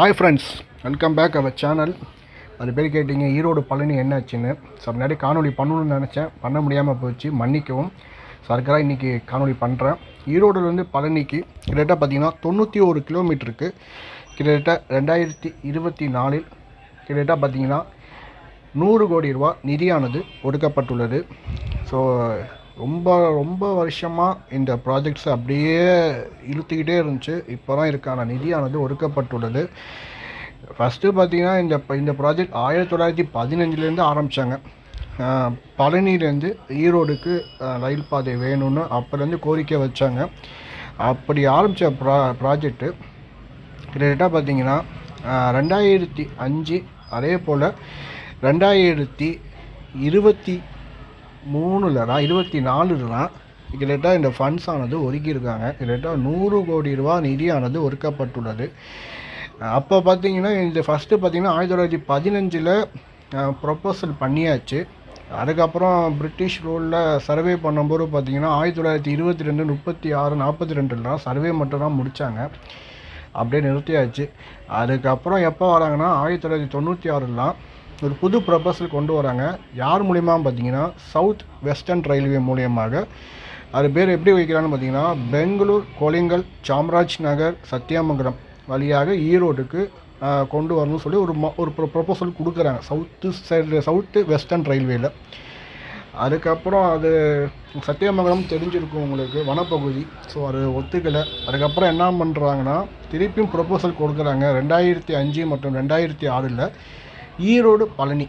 Hi friends welcome back our channel அது பேர் கேட்டிங்க ஈரோடு பழனி என்னாச்சுன்னு. ஸோ முன்னாடி காணொலி பண்ணணும்னு நினச்சேன். பண்ண முடியாமல் போச்சு. மன்னிக்கவும். ஸோ அதுக்காக இன்றைக்கி காணொலி பண்ணுறேன் ஈரோடுலேருந்து பழனிக்கு கிட்டத்தட்ட பார்த்தீங்கன்னா தொண்ணூற்றி ஒரு கிலோமீட்டருக்கு. கிட்டத்தட்ட ரெண்டாயிரத்தி இருபத்தி நாலில் கிட்டத்தட்ட பார்த்தீங்கன்னா நூறு கோடி ரூபா நிதியானது ஒடுக்கப்பட்டுள்ளது ஸோ ரொம்ப ரொம்ப வருஷமாக இந்த ப்ராஜெக்ட்ஸ் அப்படியே இழுத்துக்கிட்டே இருந்துச்சு. இப்போ தான் இதுக்கான நிதியானது ஒடுக்கப்பட்டுள்ளது ஃபஸ்ட்டு பார்த்திங்கன்னா இந்த இந்த ப்ராஜெக்ட் ஆயிரத்தி தொள்ளாயிரத்தி பதினஞ்சுலேருந்து ஆரம்பித்தாங்க பழனிலேருந்து ஈரோடுக்கு ரயில் பாதை வேணும்னு அப்போலேருந்து கோரிக்கை வச்சாங்க. அப்படி ஆரம்பித்த ப்ரா ப்ராஜெக்ட்டு கிட்டத்தட்ட பார்த்தீங்கன்னா ரெண்டாயிரத்தி அஞ்சு அதே போல் ரெண்டாயிரத்தி இருபத்தி மூணில் தான் இருபத்தி நாலில் தான் கிட்டத்தட்ட இந்த ஃபண்ட்ஸ் ஆனது ஒதுக்கியிருக்காங்க. கிட்டத்தட்ட நூறு கோடி ரூபா நிதியானது ஒதுக்கப்பட்டுள்ளது. அப்போ பார்த்தீங்கன்னா இந்த ஃபஸ்ட்டு பார்த்தீங்கன்னா ஆயிரத்தி தொள்ளாயிரத்தி பதினஞ்சில் ப்ரொப்போசல் பண்ணியாச்சு. அதுக்கப்புறம் பிரிட்டிஷ் ரூலில் சர்வே பண்ணும்போது பார்த்தீங்கன்னா ஆயிரத்தி தொள்ளாயிரத்தி இருபத்தி ரெண்டு முப்பத்தி ஆறு நாற்பத்தி ரெண்டுலாம் சர்வே மட்டும் தான் முடித்தாங்க அப்படியே நிறுத்தியாச்சு. அதுக்கப்புறம் எப்போ வராங்கன்னா ஆயிரத்தி தொள்ளாயிரத்தி தொண்ணூற்றி ஆறுலாம் ஒரு புது ப்ரொபோசல் கொண்டு வராங்க. யார் மூலியமாக பார்த்தீங்கன்னா சவுத் வெஸ்டர்ன் ரயில்வே மூலியமாக. அது பேர் எப்படி வைக்கிறான்னு பார்த்தீங்கன்னா பெங்களூர் கொலிங்கல் சாம்ராஜ் நகர் சத்தியமங்கலம் வழியாக ஈரோடுக்கு கொண்டு வரணும்னு சொல்லி ஒரு ம- ஒரு ப்ரொபோசல் கொடுக்குறாங்க. சவுத்து சைடு சவுத்து வெஸ்டர்ன் ரயில்வேயில் அதுக்கப்புறம் அது சத்தியமங்கலம் தெரிஞ்சிருக்கும் உங்களுக்கு வனப்பகுதி. ஸோ அது ஒத்துக்கலை. அதுக்கப்புறம் என்ன பண்ணுறாங்கன்னா திருப்பியும் ப்ரொபோசல் கொடுக்குறாங்க. ரெண்டாயிரத்தி அஞ்சு மற்றும் ரெண்டாயிரத்தி ஆறில். ஈரோடு பழனி.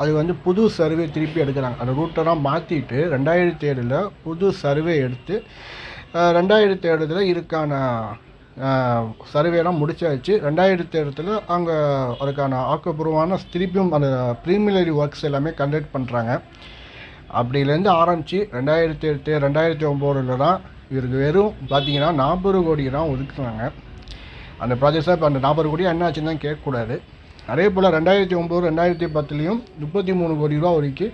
அது வந்து புது சர்வே திருப்பி எடுக்கிறாங்க. அந்த ரூட்டெல்லாம் மாற்றிட்டு ரெண்டாயிரத்தி ஏழில் புது சர்வே எடுத்து ரெண்டாயிரத்தி ஏழுல இருக்கான சர்வேலாம் முடிச்சாச்சு. ரெண்டாயிரத்தி ஏழுல அங்கே அதுக்கான ஆக்கப்பூர்வமான திருப்பியும் அந்த ப்ரீமிலரி ஒர்க்ஸ் எல்லாமே கண்டக்ட் பண்ணுறாங்க அப்படிலேருந்து ஆரம்பித்து ரெண்டாயிரத்தி எட்டு ரெண்டாயிரத்தி ஒம்போதில் தான் இவருக்கு வெறும் பார்த்தீங்கன்னா நாற்பது கோடி தான் ஒதுக்குறாங்க. அந்த ப்ராஜெக்ட்ஸாக இப்போ அந்த நாற்பது கோடி என்ன ஆச்சுன்னு தான் கேட்கக்கூடாது. அதே போல் ரெண்டாயிரத்தி ஒம்பது ரெண்டாயிரத்தி பத்துலேயும் முப்பத்தி மூணு கோடி ரூபா ஒதுக்கி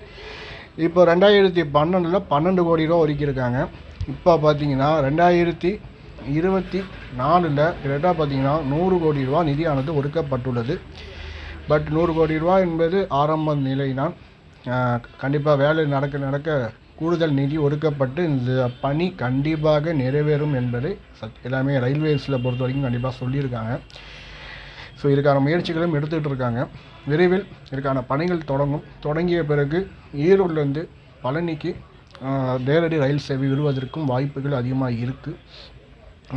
இப்போ ரெண்டாயிரத்தி பன்னெண்டில் பன்னெண்டு கோடி ரூபா ஒதுக்கியிருக்காங்க. இப்போ பார்த்தீங்கன்னா ரெண்டாயிரத்தி இருபத்தி நாலில் கிட்டத்தட்ட பார்த்தீங்கன்னா நூறு கோடி ரூபா நிதியானது ஒதுக்கப்பட்டுள்ளது. பட் நூறு கோடி ரூபா என்பது ஆரம்ப நிலைதான். கண்டிப்பாக வேலை நடக்க நடக்க கூடுதல் நிதி ஒதுக்கப்பட்டு இந்த பணி கண்டிப்பாக நிறைவேறும் என்பதை சத் எல்லாமே ரயில்வேஸில் பொறுத்த வரைக்கும் கண்டிப்பாக சொல்லியிருக்காங்க. ஸோ இதுக்கான முயற்சிகளும் எடுத்துகிட்டு இருக்காங்க விரைவில் இதுக்கான பணிகள் தொடங்கும். தொடங்கிய பிறகு ஈரோட்லேருந்து பழனிக்கு நேரடி ரயில் சேவை விடுவதற்கும் வாய்ப்புகள் அதிகமாக இருக்குது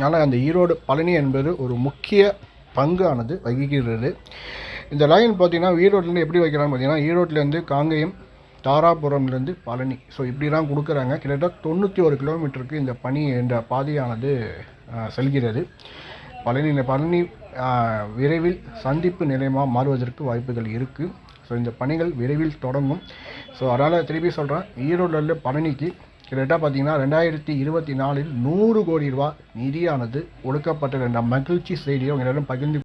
ஆனால் அந்த ஈரோடு பழனி என்பது ஒரு முக்கிய பங்கானது வகிக்கிறது. இந்த லைன் பார்த்திங்கன்னா ஈரோட்லேருந்து எப்படி வைக்கிறான்னு பார்த்தீங்கன்னா ஈரோட்லேருந்து காங்கேயம் தாராபுரம்லேருந்து பழனி. ஸோ இப்படி தான் கொடுக்குறாங்க. கிட்டத்தட்ட தொண்ணூற்றி ஒரு கிலோமீட்டருக்கு இந்த பணி என்ற பாதையானது செல்கிறது. பழனி பழனி விரைவில் சந்திப்பு நிலையமாக மாறுவதற்கு வாய்ப்புகள் இருக்குது ஸோ இந்த பணிகள் விரைவில் தொடங்கும். ஸோ அதனால் திருப்பி சொல்கிறேன் ஈரோடுல பழனிக்கு கிட்டத்தட்ட பார்த்தீங்கன்னா ரெண்டாயிரத்தி இருபத்தி நாலில் நூறு கோடி ரூபா நிதியானது ஒடுக்கப்பட்ட மகிழ்ச்சி செய்தியை உங்களிடம் பகிர்ந்து